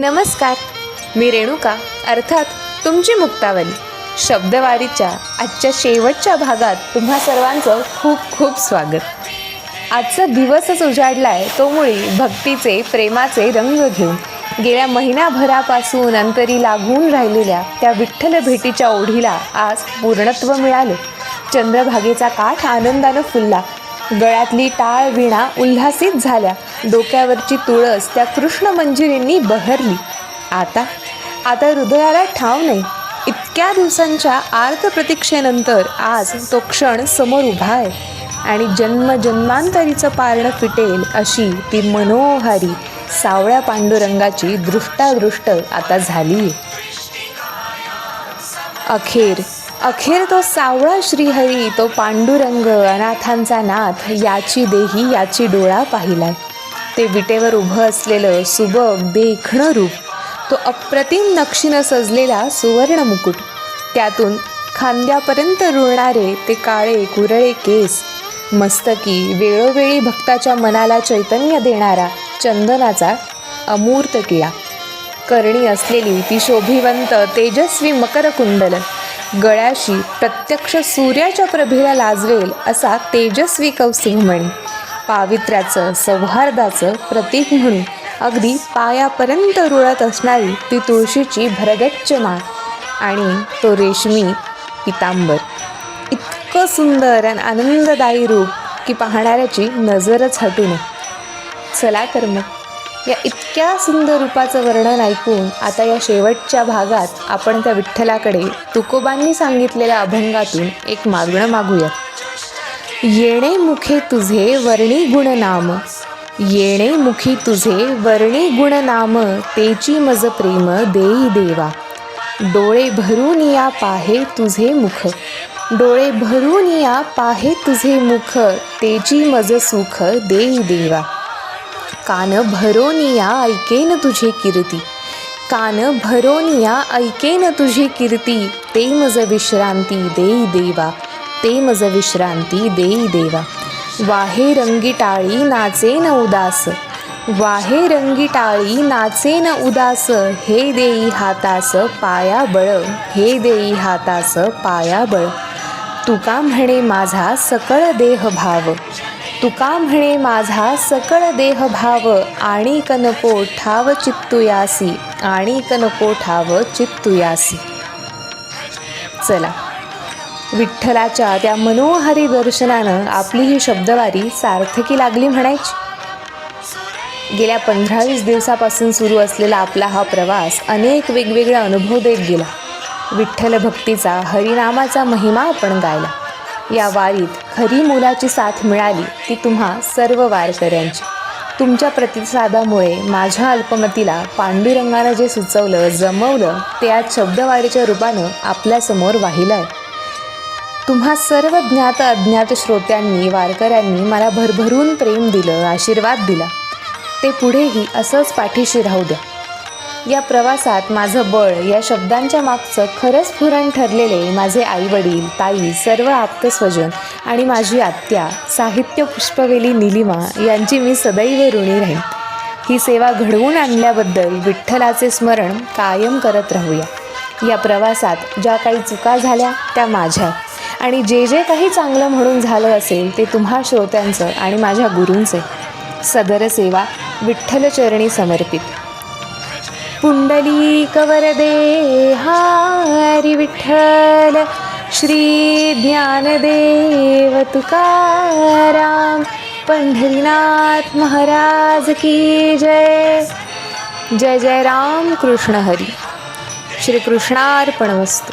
नमस्कार मी रेणुका अर्थात तुमची मुक्तावली. शब्दवारीच्या आजच्या शेवटच्या भागात तुम्हा सर्वांचं खूप खूप स्वागत. आजचा दिवसच उजाडला आहे तो मुळी भक्तीचे प्रेमाचे रंग घेऊन. गेल्या महिनाभरापासून अंतरी लागून राहिलेल्या त्या विठ्ठल भेटीच्या ओढीला आज पूर्णत्व मिळाले. चंद्रभागेचा काठ आनंदानं फुलला. गळ्यातली टाळ विणा उल्हासित झाल्या. डोक्यावरची तुळस त्या कृष्ण मंजिरींनी बहरली. आता आता हृदयाला ठाव नाही. इतक्या दिवसांच्या आर्त प्रतीक्षेनंतर आज तो क्षण समोर उभा आहे. आणि जन्म जन्मांतरीचं पारणं फिटेल अशी ती मनोहारी सावळ्या पांडुरंगाची दृष्टादृष्ट आता झाली आहे अखेर अखेर तो सावळा श्रीहरी तो पांडुरंग अनाथांचा नाथ याची देही याची डोळा पाहिलाय. ते विटेवर उभं असलेलं सुबक देखणं रूप तो अप्रतिम नक्षीनं सजलेला सुवर्ण मुकुट. त्यातून खांद्यापर्यंत रुळणारे ते काळे कुरळे केस मस्तकी वेळोवेळी भक्ताच्या मनाला चैतन्य देणारा चंदनाचा अमूर्त किळा. करणी असलेली ती शोभिवंत तेजस्वी मकरकुंडल. गळ्याशी प्रत्यक्ष सूर्याच्या प्रभेला लाजवेल असा तेजस्वी कौस्तुभमणी पावित्र्याचं सौहार्दाचं प्रतीक म्हणून अगदी पायापर्यंत रुळत असणारी ती तुळशीची भरगच्च माळ. आणि तो रेशमी पितांबर. इतकं सुंदर आणि आनंददायी रूप की पाहणाऱ्याची नजरच हटू नये. चला तर मग. या इतक्या सुंदर रूपाचं वर्णन ऐकून आता या शेवटच्या भागात आपण त्या विठ्ठलाकडे तुकोबांनी सांगितलेल्या अभंगातून एक मागणं मागूया येणे मुखे तुझे वर्णी गुण नाम येणे मुखी तुझे वर्णी गुण नाम तेची मज प्रेम देई देवा. डोळे भरून या पाहे तुझे मुख. डोळे भरून या पाहे तुझे मुख. तेची मज सुख देई देवा. कान भरोनिया ऐकेन तुझे कीर्ती. कान भरोनिया ऐकेन तुझी कीर्ती. ते मज विश्रांती देई देवा. ते मज विश्रांती देई देवा. वाहे रंगी टाळी नाचेन उदास. वाहे रंगी टाळी नाचेन उदास. हे देई हातास पाया बळ. हे देई हातास पाया बळ. तुका म्हणे माझा सकळ देह भाव तुका म्हणे माझा सकळ देह भाव आणि नको ठाव चित्तुयासी आणि नको ठाव चित्तुयासी चला. विठ्ठलाच्या त्या मनोहारी दर्शनानं आपली ही शब्दवारी सार्थकी लागली म्हणायची. गेल्या पंधरा वीस दिवसापासून सुरू असलेला आपला हा प्रवास अनेक वेगवेगळे अनुभव देत गेला. विठ्ठल भक्तीचा हरिनामाचा महिमा आपण गायला. या वारीत खरी मुलाची साथ मिळाली ती तुम्हा सर्व वारकऱ्यांची. तुमच्या प्रतिसादामुळे माझ्या अल्पमतीला पांडुरंगानं जे सुचवलं जमवलं ते आज शब्दवारीच्या रूपानं आपल्यासमोर वाहिलं आहे तुम्हा सर्व ज्ञात अज्ञात श्रोत्यांनी वारकऱ्यांनी मला भरभरून प्रेम दिलं आशीर्वाद दिला. ते पुढेही असंच पाठीशी राहू द्या. या प्रवासात माझं बळ या शब्दांच्या मागचं खरंच पुराण ठरलेले माझे आईवडील ताई सर्व आप्तस्वजन आणि माझी आत्या साहित्य पुष्पवेली निलिमा यांची मी सदैव ऋणी राहीन. ही सेवा घडवून आणल्याबद्दल विठ्ठलाचे स्मरण कायम करत राहूया. या प्रवासात ज्या काही चुका झाल्या त्या माझ्या. आणि जे जे काही चांगलं म्हणून झालं असेल ते तुम्हा श्रोत्यांचं आणि माझ्या गुरूंचे. सदर सेवा विठ्ठलचरणी समर्पित. पुंडली कवरदे हारी विठ्ठल श्री ज्ञानदेव तुकाराम पंढरीनाथ महाराज की जय. जय जय राम कृष्ण हरी. श्रीकृष्णार्पणवस्तू